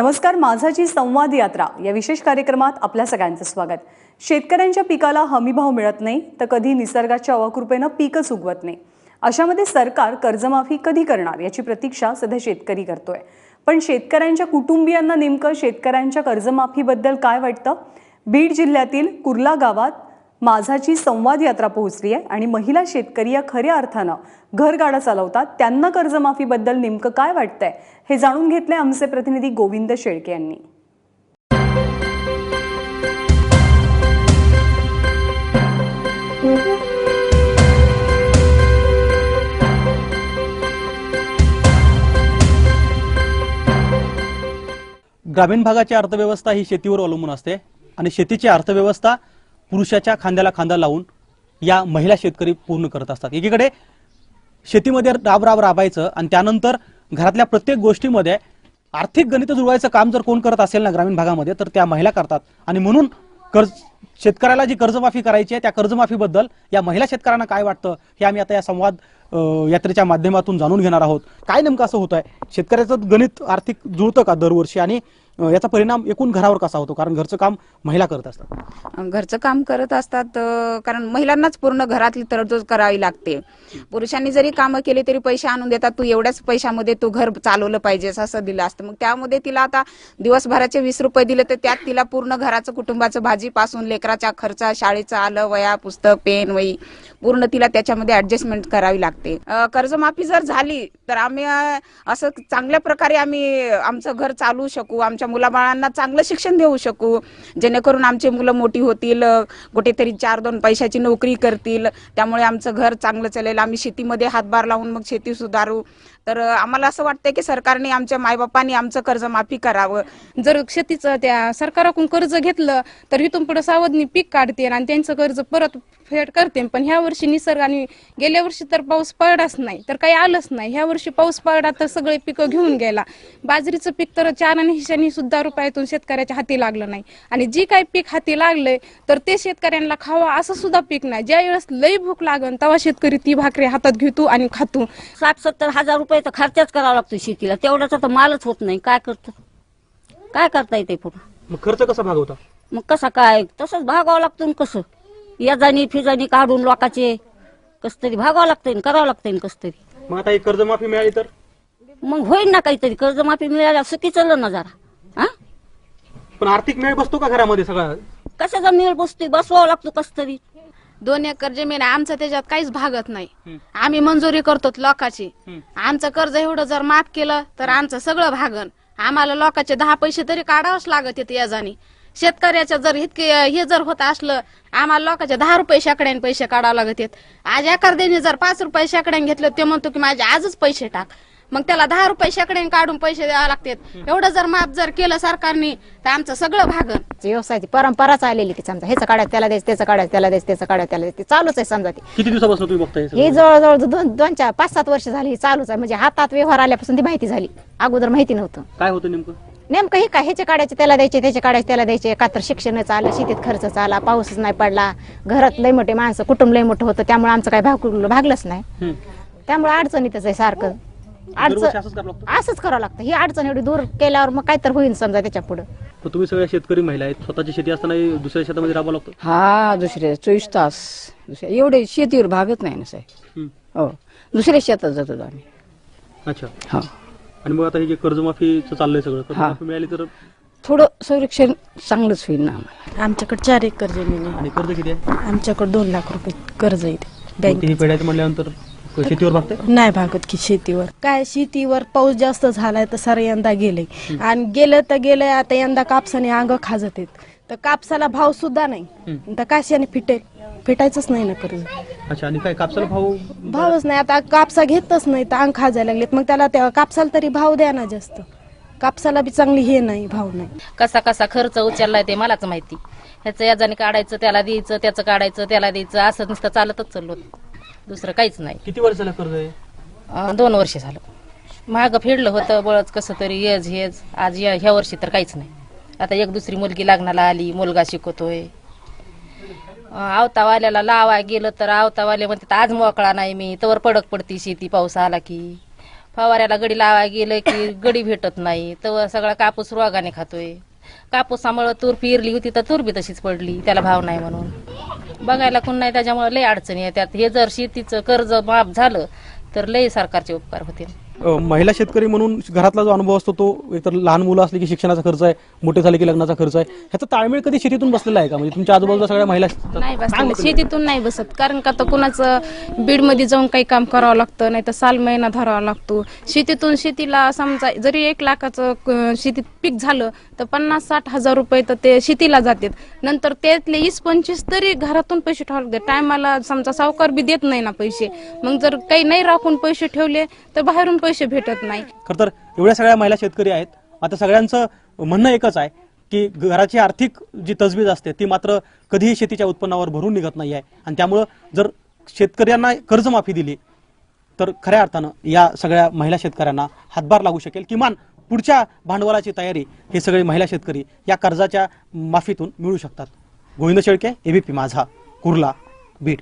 नमस्कार माझाची संवाद यात्रा या विशेष कार्यक्रमात आपल्या सगळ्यांचं स्वागत. शेतकऱ्यांच्या पिकाला हमीभाव मिळत नाही तर कधी निसर्गाच्या अवकृपेनं पीकच उगवत नाही. अशामध्ये सरकार कर्जमाफी कधी करणार याची प्रतीक्षा सध्या शेतकरी करतोय. पण शेतकऱ्यांच्या कुटुंबियांना नेमकं शेतकऱ्यांच्या कर्जमाफीबद्दल काय वाटतं? बीड जिल्ह्यातील कुर्ला गावात माझाची संवाद यात्रा पोहोचली आहे आणि महिला शेतकरी या खऱ्या अर्थानं घरगाडा चालवतात त्यांना कर्जमाफीबद्दल नेमकं काय वाटतंय हे जाणून घेतलंय आमचे प्रतिनिधी गोविंद शेळके यांनी. ग्रामीण भागाची अर्थव्यवस्था ही शेतीवर अवलंबून असते आणि शेतीची अर्थव्यवस्था पुरुषाच्या खांद्याला खांदा लावून या महिला शेतकरी पूर्ण करत असतात. एकीकडे शेतीमध्ये राब राब राबायचं आणि त्यानंतर घरातल्या प्रत्येक गोष्टीमध्ये आर्थिक गणित जुळवायचं काम जर कोण करत असेल ना ग्रामीण भागामध्ये तर त्या महिला करतात. आणि म्हणून कर्ज शेतकऱ्याला जी कर्जमाफी करायची आहे त्या कर्जमाफीबद्दल या महिला शेतकऱ्यांना काय वाटतं हे आम्ही आता या संवाद यात्रेच्या माध्यमातून जाणून घेणार आहोत. काय नेमकं असं होत आहे शेतकऱ्याचं गणित आर्थिक जुळतं का दरवर्षी? आणि याचा परिणाम एकूण घरावर कसा होतो? कारण घरचं काम महिला करत असतात. घरचं काम करत असतात कारण महिलांनाच पूर्ण घरातली तरतूद करावी लागते. पुरुषांनी जरी कामं केली तरी पैसे आणून देतात तू एवढ्याच पैशामध्ये तू घर चालवलं पाहिजेस असं दिलं असतं. मग त्यामध्ये तिला आता दिवसभराचे वीस रुपये दिले तर त्यात तिला पूर्ण घराचं कुटुंबाचं भाजीपासून लेकराच्या खर्च शाळेचं आलं वया पुस्तक पेन वही पूर्ण तिला त्याच्यामध्ये ऍडजस्टमेंट करावी लागते. कर्जमाफी जर झाली तर आम्ही असं चांगल्या प्रकारे आम्ही आमचं घर चालवू शकू आमच्या आमच्या मुलाबाळांना चांगलं शिक्षण देऊ शकू. जेणेकरून आमची मुलं मोठी होतील कुठेतरी चार दोन पैशाची नोकरी करतील. त्यामुळे आमचं घर चांगलं चालेल. आम्ही शेतीमध्ये हातभार लावून मग शेती सुधारू. तर आम्हाला असं वाटतंय की सरकारने आमच्या मायबापांनी आमचं कर्ज माफी करावं. जर शेतीचं त्या सरकाराकडून कर्ज घेतलं तर इथून पुढे सावधनी पीक काढते आणि त्यांचं कर्ज परत फेड करते. पण ह्या वर्षी निसर्गाने गेल्या वर्षी तर पाऊस पडलाच नाही तर काही आलंच नाही. ह्या वर्षी पाऊस पडला तर सगळे पिकं घेऊन गेला. बाजरीचं पीक तर चार आणि हिशाने सुद्धा रुपयातून शेतकऱ्याच्या हाती लागलं नाही. आणि जी काही पीक हाती लागलंय तर ते शेतकऱ्यांना खावा असं सुद्धा पीक नाही. ज्या वेळेस लई भूक लागन तेव्हा शेतकरी ती भाकरी हातात घेतो आणि खातो. साठ सत्तर हजार रुपये तर खर्चच करावा लागतो शेतीला. तेवढ्याचा तर मालच होत नाही. काय करतो? काय करता येते पुढं? मग खर्च कसा भागवता? मग कसा काय? तसंच भागावं लागतं कसं? याजानी फिजानी काढून लोकाचे कस तरी भागावं लागतंय न करावं लागतंय न कस तरी. मग आता ही कर्जमाफी मिळाली तर? मग होईल ना काहीतरी. कर्जमाफी मिळाल्या सुखी चाललं ना जरा. हा? पण आर्थिक मेळ बसतो का घरामध्ये सगळा? कशाचा मेळ बसतोय? बसवावं लागतो कस तरी दोन एकर जमीन आहे आमचं त्याच्यात काहीच भागत नाही. आम्ही मंजुरी करतो लोकांची. आमचं कर्ज एवढं जर माफ केलं तर आमचं सगळं भागन. आम्हाला लोकांचे दहा पैसे तरी काढावंच लागत येते याजानी. शेतकऱ्याच्या जर इतके हे जर होत असलं आम्हाला लोकांचे दहा रुपये शेकड्याने पैसे काढावं लागत येत. आज एखाद्याने जर पाच रुपये शेकड्याने घेतलं ते म्हणतो की माझे आजच पैसे टाक. मग त्याला दहा रुपये शेकड्याने काढून पैसे द्यावे लागतात. एवढं जर माफ जर केलं सरकारने तर आमचं सगळं भागन. व्यवसायाची परंपराच आलेली ती समजा ह्याचं काढायचं त्याला द्यायचं त्याचं काढायचं त्याला द्यायचं त्याचं काढायचं त्याला द्यायचं ते चालूच आहे समजा ती. किती दिवसापासून तुम्ही बघताय हे सगळं? हे जवळजवळ दोन दोन चार पाच सात वर्ष झाली ही चालूच आहे. म्हणजे हातात व्यवहार आल्यापासून ती माहिती झाली. अगोदर माहिती नव्हतं. काय होतं नेमकं? नेमकं हे काय? ह्याचे काढायचे त्याला द्यायचे त्याचे काढायचे त्याला द्यायचे. का तर शिक्षणच आलं शेतीत खर्चच आला पाऊसच नाही पडला. घरात लय मोठे माणसं कुटुंब लय मोठं होतं. त्यामुळे आमचं काय भाग भागलंच नाही. हम्म. त्यामुळे अडचणीतच आहे सारखं. दरवर्षी अडचण असंच करावं लागतं? असंच करावं लागतं. ही अडचण एवढी दूर केल्यावर मग काय तर होईल समजा त्याच्या पुढं. तर तुम्ही सगळ्या शेतकरी महिला आहेत. स्वतःची शेती असताना दुसऱ्या शेतामध्ये राबावं लागतं? हा दुसऱ्या चोवीस तास. दुसऱ्या एवढे शेतीवर भागत नाही ना साहेब. हो. दुसऱ्या शेतात जातो आम्ही. अच्छा. हा. आणि मग आता हे जे कर्जमाफीचं चाललंय सगळं कर्जमाफी मिळाली तर? थोडं संरक्षण चांगलंच होईल ना आम्हाला. आमच्याकडे चार एकर जमीन आहे. आणि कर्ज किती आहे? आमच्याकडे दोन लाख रुपये कर्ज आहे. बँक पेढ्याचं म्हटल्यानंतर शेतीवर बघते नाही भागत की शेतीवर. काय शेतीवर पाऊस जास्त झालाय तर सारं यंदा गेले. आणि गेलं तर गेलं आता यंदा कापसाने अंग खाजत आहेत. तर कापसाला भाव सुद्धा नाही. तर काशाने फिटेल फिटायचंच नाही ना कर्ज अच्छा आणि काय कापसाला भाव? भावच नाही. आता कापसा घेतच नाही तर अंग खाजायला लागलेत. मग त्याला त्या कापसाला तरी भाव द्या ना जास्त. कापसाला बी चांगली हे नाही भाव नाही. कसा कसा खर्च उचललाय ते मलाच माहिती. ह्याचं याजाने काढायचं त्याला द्यायचं त्याचं काढायचं त्याला द्यायचं असं नुसतं चालतच चाललो. दुसरं काहीच नाही. किती वर्षाला कर्ज आहे? अं, दोन वर्ष झालं. महाग फेडलं होतं बळच कसं तरी येज हेज आज या- ह्या वर्षी तर काहीच नाही. आता एक दुसरी मुलगी लग्नाला आली मुलगा शिकवतोय. अं, आवतावाल्याला लावा गेलं तर आवतावाले म्हणतात आज मोकळा नाही मी तवर पडक पडती शेती पाऊस आला की. फवाऱ्याला गडी लावा गेलं की गडी भेटत नाही तर सगळा कापूस रोगाने खातोय. कापूसामुळं तूर पिरली होती तर तूर बी तशीच पडली त्याला भाव नाही म्हणून. बघायला कोण नाही त्याच्यामुळे लय अडचणी येतात. हे जर शेतीचं कर्ज माफ झालं तर लय सरकारचे उपकार होतील. महिला शेतकरी म्हणून घरातला जो अनुभव असतो तो एकतर लहान मुलं असली की शिक्षणाचा खर्च आहे मोठे झाले की लग्नाचा खर्च आहे. ह्याचा ताळमेळ कधी शेतीतून बसलेला आहे का? म्हणजे तुमच्या आजूबाजूला सगळ्या महिला नाही शेतीतून नाही बसत. कारण का तर कुणाचं बीडमध्ये जाऊन काही काम करावं लागतं नाही तर साल महिना धरावा लागतो. शेतीतून शेतीला समजा जरी एक लाखाचं क- शेतीत पीक झालं तर पन्नास साठ हजार रुपये तर ते शेतीला जातात. नंतर त्यातले वीस पंचवीस तरी घरातून पैसे ठेवावे लागतात. टायमाला समजा सावकार बी देत नाही ना पैसे. मग जर काही नाही राखून पैसे ठेवले तर बाहेरून पैसे भेटत नाही. खरं तर एवढ्या सगळ्या महिला शेतकरी आहेत. आता सगळ्यांचं म्हणणं एकच आहे की घराची आर्थिक जी तजवीज असते ती मात्र कधीही शेतीच्या उत्पन्नावर भरून निघत नाही आहे. आणि त्यामुळं जर शेतकऱ्यांना कर्जमाफी दिली तर खऱ्या अर्थानं या सगळ्या महिला शेतकऱ्यांना हातभार लागू शकेल. किमान पुढच्या भांडवलाची तयारी हे सगळे महिला शेतकरी या कर्जाच्या माफीतून मिळू शकतात. गोविंद शेळके एबीपी माझा कुर्ला बीड.